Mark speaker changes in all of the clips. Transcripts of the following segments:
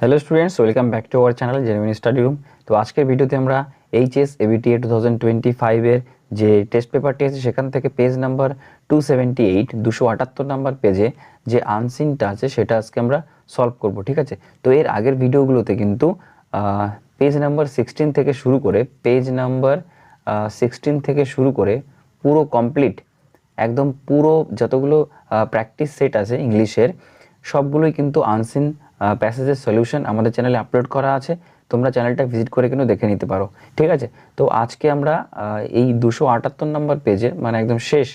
Speaker 1: Hello students welcome back to our channel genuine study room তো আজকের ভিডিওতে আমরা HS ABTA two thousand twenty ফাইভের যে টেস্ট পেপারটি আছে, সেখান থেকে page number two seventy eight দুশো আটাত্তর নাম্বার পেজে যে আনসিনটা আছে, সেটা আজকে আমরা সলভ করব, ঠিক আছে? তো এর আগের ভিডিওগুলোতে কিন্তু পেজ নাম্বার সিক্সটিন থেকে শুরু করে পেজ নাম্বার সিক্সটিন থেকে শুরু করে পুরো কমপ্লিট একদম পুরো যতগুলো প্র্যাকটিস সেট আছে ইংলিশের সবগুলোই কিন্তু আনসিন প্যাসেজের সলিউশন আমাদের চ্যানেলে আপলোড করা আছে। তোমরা চ্যানেলটা ভিজিট করে কিন্তু দেখে নিতে পারো। ঠিক আছে? তো আজকে আমরা এই দুশো আটাত্তর নম্বর পেজের মানে একদম শেষ,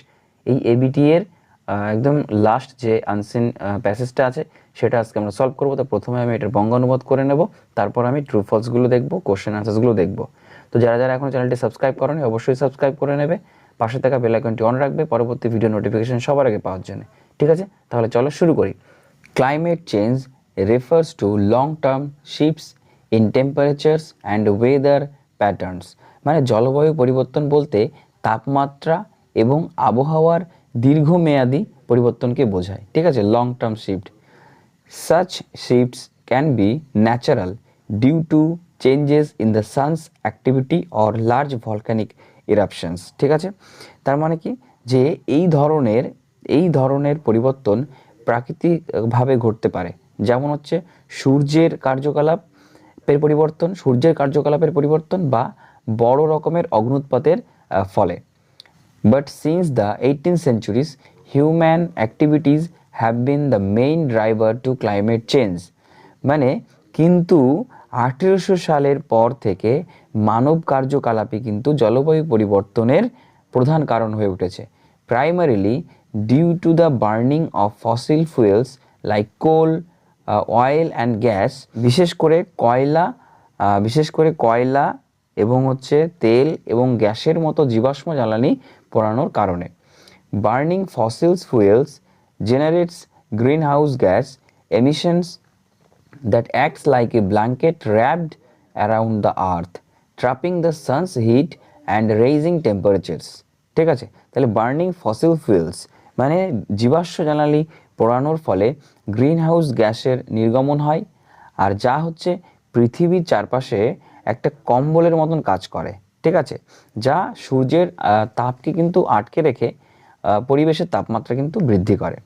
Speaker 1: এই এবিটি এর একদম লাস্ট যে আনসিন প্যাসেজটা আছে, সেটা আজকে আমরা সলভ করব। তো প্রথমে আমি এটার বঙ্গ অনুবাদ করে নেব, তারপর আমি ট্রু ফলসগুলো দেখব কোশ্চেন আনসার্সগুলো দেখব। তো যারা যারা এখন চ্যানেলটি সাবস্ক্রাইব করেনি, অবশ্যই সাবস্ক্রাইব করে নেবে। পাশে থাকা বেল অন রাখবে, পরবর্তী ভিডিও নোটিফিকেশন সবার আগে পাওয়ার জন্য। ঠিক আছে? তাহলে চলো শুরু করি। Climate change refers to long term shifts in temperatures and weather patterns মানে জলবায়ু পরিবর্তন বলতে তাপমাত্রা এবং আবহাওয়ার দীর্ঘমেয়াদী পরিবর্তনকে বোঝায়। ঠিক আছে? Long term shift Such shifts can be natural due to changes in the sun's activity or large volcanic eruptions ঠিক আছে? তার মানে কি? যে এই ধরনের এই ধরনের পরিবর্তন প্রাকৃতিকভাবে ঘটতে পারে। যেমন হচ্ছে সূর্যের কার্যকলাপের পরিবর্তন সূর্যের কার্যকলাপের পরিবর্তন বা বড় রকমের অগ্নুৎপাতের ফলে। But since the 18th centuries, human activities have been the main driver to climate change মানে কিন্তু আঠেরোশো সালের পর থেকে মানব কার্যকলাপই কিন্তু জলবায়ু পরিবর্তনের প্রধান কারণ হয়ে উঠেছে। Primarily due to the burning of fossil fuels like coal oil and gas বিশেষ করে কয়লা বিশেষ করে কয়লা এবং হচ্ছে তেল এবং গ্যাসের মতো জীবাশ্ম জ্বালানি পোড়ানোর কারণে burning fossils fuels generates green house gas emissions that acts like a blanket wrapped around the earth, trapping the sun's heat and raising temperatures. ঠিক আছে তাহলে বার্নিং ফসিল ফুয়েলস মানে জীবাশ্ম জ্বালানি পোড়ানোর ফলে গ্রিন হাউস গ্যাসের নির্গমন হয় আর যা হচ্ছে পৃথিবীর চারপাশে একটা কম্বলের মতন কাজ করে, ঠিক আছে? যা সূর্যের তাপকে কিন্তু আটকে রেখে পরিবেশের তাপমাত্রা কিন্তু বৃদ্ধি করে।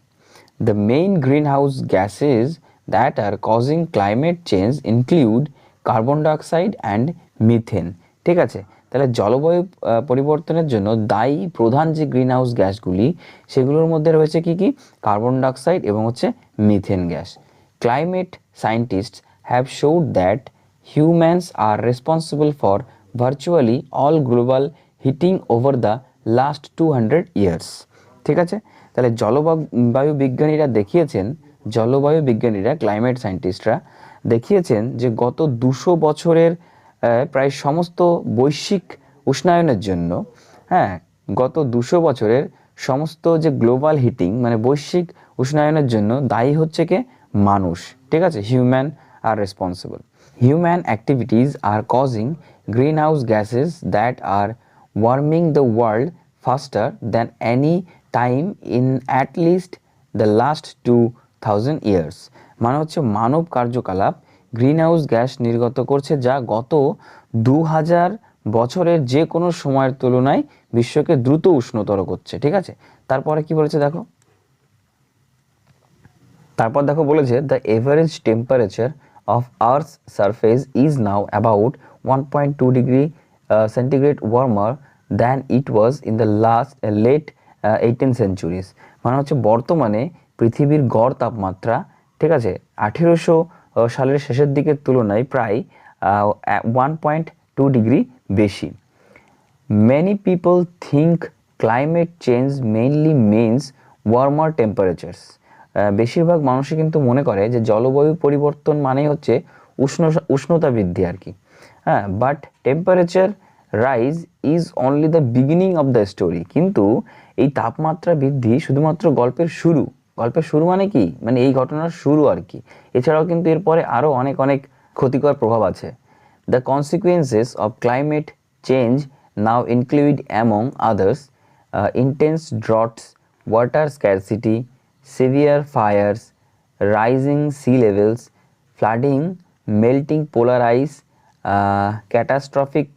Speaker 1: The main greenhouse gases that are causing climate change include carbon dioxide and methane ঠিক আছে? তাহলে জলবায়ু পরিবর্তনের জন্য দায়ী প্রধান যে গ্রিনহাউস গ্যাসগুলি সেগুলোর মধ্যে রয়েছে কি কি? কার্বন ডাইঅক্সাইড এবং হচ্ছে methane gas climate scientist have shown that humans are responsible for virtually all global heating over the last two hundred years ঠিক আছে? তাহলে জলবায়ু বিজ্ঞানীরা দেখিয়েছেন, জলবায়ু বিজ্ঞানীরা ক্লাইমেট সায়েন্টিস্টরা দেখিয়েছেন যে গত দুশো বছরের প্রায় সমস্ত বৈশ্বিক উষ্ণায়নের জন্য হ্যাঁ গত দুশো বছরের সমস্ত যে গ্লোবাল হিটিং মানে বৈশ্বিক উষ্ণায়নের জন্য দায়ী হচ্ছে কে? মানুষ, ঠিক আছে? Human are responsible. Human activities are causing green house gases that are warming the world faster than any time at least the last two thousand years মানে হচ্ছে মানব কার্যকলাপ গ্রিন হাউস গ্যাস নির্গত করছে যা গত দু হাজার বছরের যে কোনো সময়ের তুলনায় বিশ্বকে দ্রুত উষ্ণতর করছে, ঠিক আছে? তারপরে কি বলেছে দেখো? তারপর দেখো বলেছে the average temperature of earth surface is now about one point two degree centigrade warmer than it was in the last late eighteen centuries মানে হচ্ছে বর্তমানে পৃথিবীর গড় তাপমাত্রা, ঠিক আছে, আঠেরোশো সালের শেষের দিকের তুলনায় প্রায় ওয়ান পয়েন্ট টু ডিগ্রি বেশি। People think climate change mainly means warmer temperatures. Ah, বেশিরভাগ মানুষই কিন্তু মনে করে যে জলবায়ু পরিবর্তন মানেই হচ্ছে উষ্ণ উষ্ণতা বৃদ্ধি আর কি। হ্যাঁ but temperature rise is only the beginning of the story কিন্তু এই তাপমাত্রা বৃদ্ধি শুধুমাত্র গল্পের শুরু গল্পের শুরু মানে কি? মানে এই ঘটনার শুরু আর কি। এছাড়াও কিন্তু এরপরে আরও অনেক অনেক ক্ষতিকর প্রভাব আছে। The consequences of climate change now include among others intense droughts water scarcity severe fires rising sea levels flooding melting polar ice catastrophic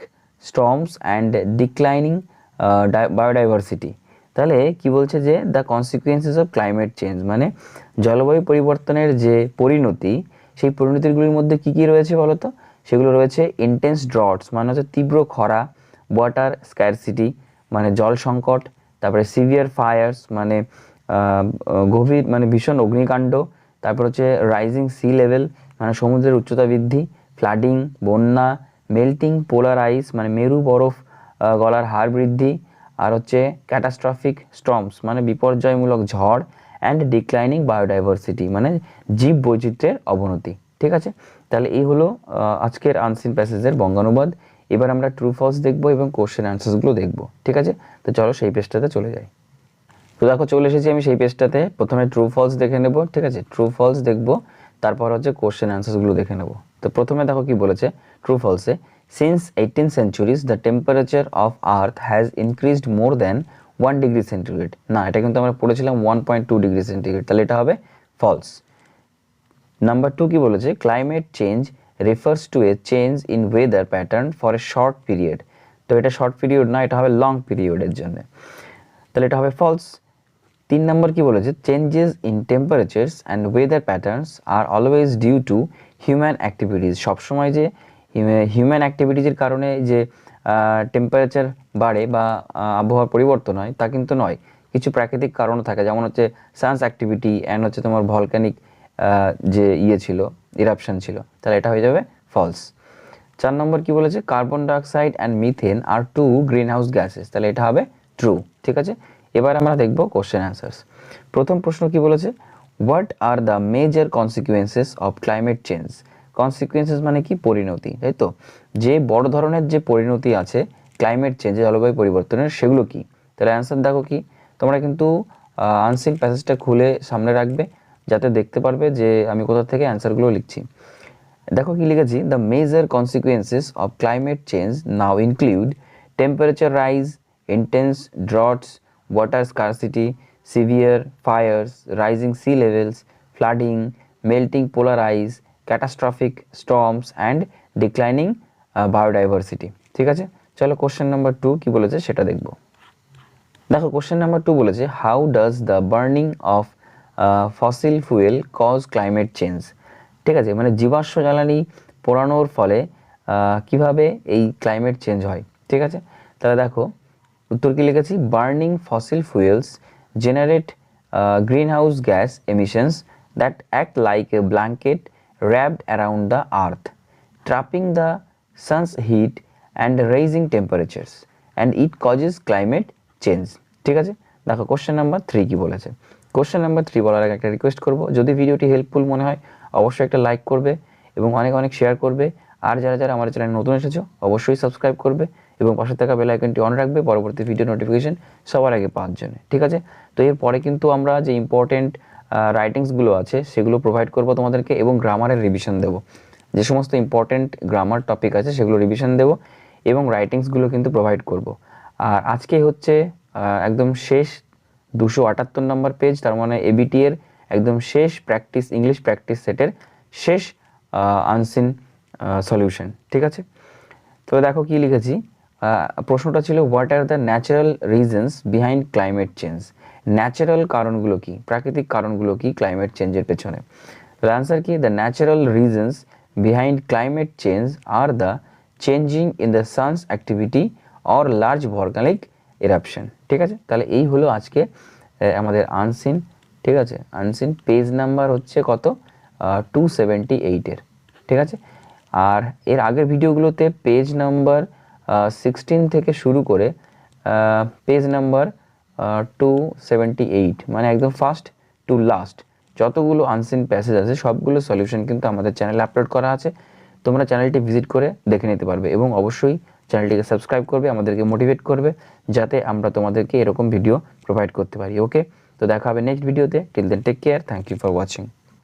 Speaker 1: storms and declining biodiversity তাহলে কি বলছে যে the consequences of climate change মানে জলবায়ু পরিবর্তনের যে পরিণতি, সেই পরিণতিগুলির মধ্যে কি কি রয়েছে বলতো? সেগুলো রয়েছে ইন্টেন্স ড্রটস মানে হচ্ছে তীব্র খরা ওয়াটার স্ক্যারসিটি মানে জল সংকট, তারপরে সিভিয়ার ফায়ার্স মানে গভীর মানে ভীষণ অগ্নিকাণ্ড, তারপর হচ্ছে রাইজিং সি লেভেল মানে সমুদ্রের উচ্চতা বৃদ্ধি ফ্লাডিং বন্যা মেল্টিং পোলার আইস মানে মেরু বরফ গলার হার বৃদ্ধি আর হচ্ছে ক্যাটাস্ট্রফিক স্টর্মস মানে বিপর্যয়মূলক ঝড় অ্যান্ড ডিক্লাইনিং বায়োডাইভার্সিটি মানে জীব বৈচিত্র্যের অবনতি, ঠিক আছে? তাহলে এই হলো আজকের আনসিন প্যাসেজের বঙ্গানুবাদ। এবার আমরা ট্রু ফলস দেখব এবং কোশ্চেন অ্যান্সার্সগুলো দেখব, ঠিক আছে? তো চলো সেই পেজটাতে চলে যাই। তো দেখো, চলে এসেছি আমি সেই পেজটাতে প্রথমে ট্রু ফলস দেখে নেব, ঠিক আছে? ট্রু ফলস দেখব, তারপর হচ্ছে কোশ্চেন অ্যান্সার্সগুলো দেখে নেব। তো প্রথমে দেখো কি বলেছে true false since eighteen centuries the temperature of earth has increased more than one degree centigrade না, এটা কিন্তু আমরা পড়েছিলাম one point two degree centigrade তাহলে এটা হবে ফলস নাম্বার টু কি বলেছে? Climate change refers to a change in weather pattern for a short period তো এটা শর্ট পিরিয়ড না, এটা হবে লং পিরিয়ডের জন্য। তাহলে এটা হবে ফলস তিন নম্বর কি বলেছে? Changes in temperatures and weather patterns are always due to human activities সবসময় যে হিউম্যান অ্যাক্টিভিটিজের কারণে যে টেম্পারেচার বাড়ে বা আবহাওয়ার পরিবর্তন হয়, তা কিন্তু নয়। কিছু প্রাকৃতিক কারণও থাকে, যেমন হচ্ছে সায়েন্স অ্যাক্টিভিটি অ্যান্ড হচ্ছে তোমার ভলকানিক যে ইয়ে ছিল ইরাপশন ছিল, তাহলে এটা হয়ে যাবে ফলস চার নম্বর কি বলেছে? Carbon dioxide and methane are two green house gases তাহলে এটা হবে ট্রু ঠিক আছে? এবার আমরা দেখব কোশ্চেন অ্যান্সার্স প্রথম প্রশ্ন কি বলেছে? What are the major consequences of climate change consequences মানে কি? পরিণতি, তাই তো? যে বড় ধরনের যে পরিণতি আছে ক্লাইমেট চেঞ্জ জলবায়ু পরিবর্তনের, সেগুলো কি? তাহলে অ্যান্সার দেখো কি? তোমরা কিন্তু আনসিন প্যাসেজটা খুলে সামনে রাখবে, যাতে দেখতে পারবে যে আমি কোথা থেকে অ্যান্সারগুলো লিখছি। দেখো কি লিখেছি? The major consequences of climate change now include temperature rise intense droughts water scarcity severe fires rising sea levels flooding melting polar ice catastrophic storms and declining biodiversity ঠিক আছে? চলো কোশ্চেন নাম্বার টু কি বলেছে সেটা দেখব। দেখো question number two বলেছে how does the burning of fossil fuel cause climate change ঠিক আছে? মানে জীবাশ্ম জ্বালানি পোড়ানোর ফলে আহ, কীভাবে এই ক্লাইমেট চেঞ্জ হয়? ঠিক আছে? তাহলে দেখো উত্তর কি লিখেছি? Burning fossil fuels generate green house gas emissions that act like a blanket wrapped around the earth, trapping the sun's heat and raising temperatures, and it causes climate change. ঠিক আছে? দেখো কোশ্চেন নাম্বার থ্রি কি বলেছে? Question number three বলার আগে একটা request করব। যদি ভিডিওটি হেল্পফুল মনে হয় অবশ্যই একটা লাইক করবে এবং অনেক অনেক শেয়ার করবে। আর যারা যারা আমার চ্যানেল নতুন এসেছ অবশ্যই সাবস্ক্রাইব করবে এবং পাশে থাকা বেল আইকনটি অন রাখবে পরবর্তী ভিডিও নোটিফিকেশন সবার আগে পাওয়ার জন্য। ঠিক আছে? তো এরপরে কিন্তু আমরা যে ইম্পর্টেন্ট রাইটিংসগুলো আছে, সেগুলো প্রোভাইড করব তোমাদেরকে এবং গ্রামারের রিভিশন দেবো। যে সমস্ত ইম্পর্টেন্ট গ্রামার টপিক আছে, সেগুলো রিভিশন দেবো এবং রাইটিংসগুলো কিন্তু প্রোভাইড করব। আর আজকে হচ্ছে একদম শেষ দুশো আটাত্তর নম্বর পেজ তার মানে এবিটি এর একদম শেষ প্র্যাকটিস ইংলিশ প্র্যাকটিস সেটের শেষ আনসিন সলিউশন ঠিক আছে? তো দেখো কি লিখেছি প্রশ্নটা ছিল what are the natural reasons behind climate change natural কারণগুলো কি? প্রাকৃতিক কারণগুলো কি ক্লাইমেট চেঞ্জের পেছনে? অ্যান্সার কি? The natural reasons behind climate change are the changing in the sun's activity or large volcanic eruption ঠিক আছে? তাহলে এই হলো আজকে আমাদের আনসিন ঠিক আছে? আনসিন পেজ নাম্বার হচ্ছে কত? টু সেভেন্টি এইটের ঠিক আছে? আর এর আগের ভিডিওগুলোতে পেজ নাম্বার সিক্সটিন থেকে শুরু করে page number two seventy eight মানে একদম ফার্স্ট টু লাস্ট যতগুলো আনসিন প্যাসেজ আছে, সবগুলো সলিউশন কিন্তু আমাদের চ্যানেলে আপলোড করা আছে। তোমরা চ্যানেলটি ভিজিট করে দেখে নিতে পারবে এবং অবশ্যই চ্যানেলটিকে সাবস্ক্রাইব করবে, আমাদেরকে মোটিভেট করবে, যাতে আমরা তোমাদেরকে এরকম ভিডিও প্রোভাইড করতে পারি ওকে তো দেখা হবে নেক্সট ভিডিওতে till then take care thank you for watching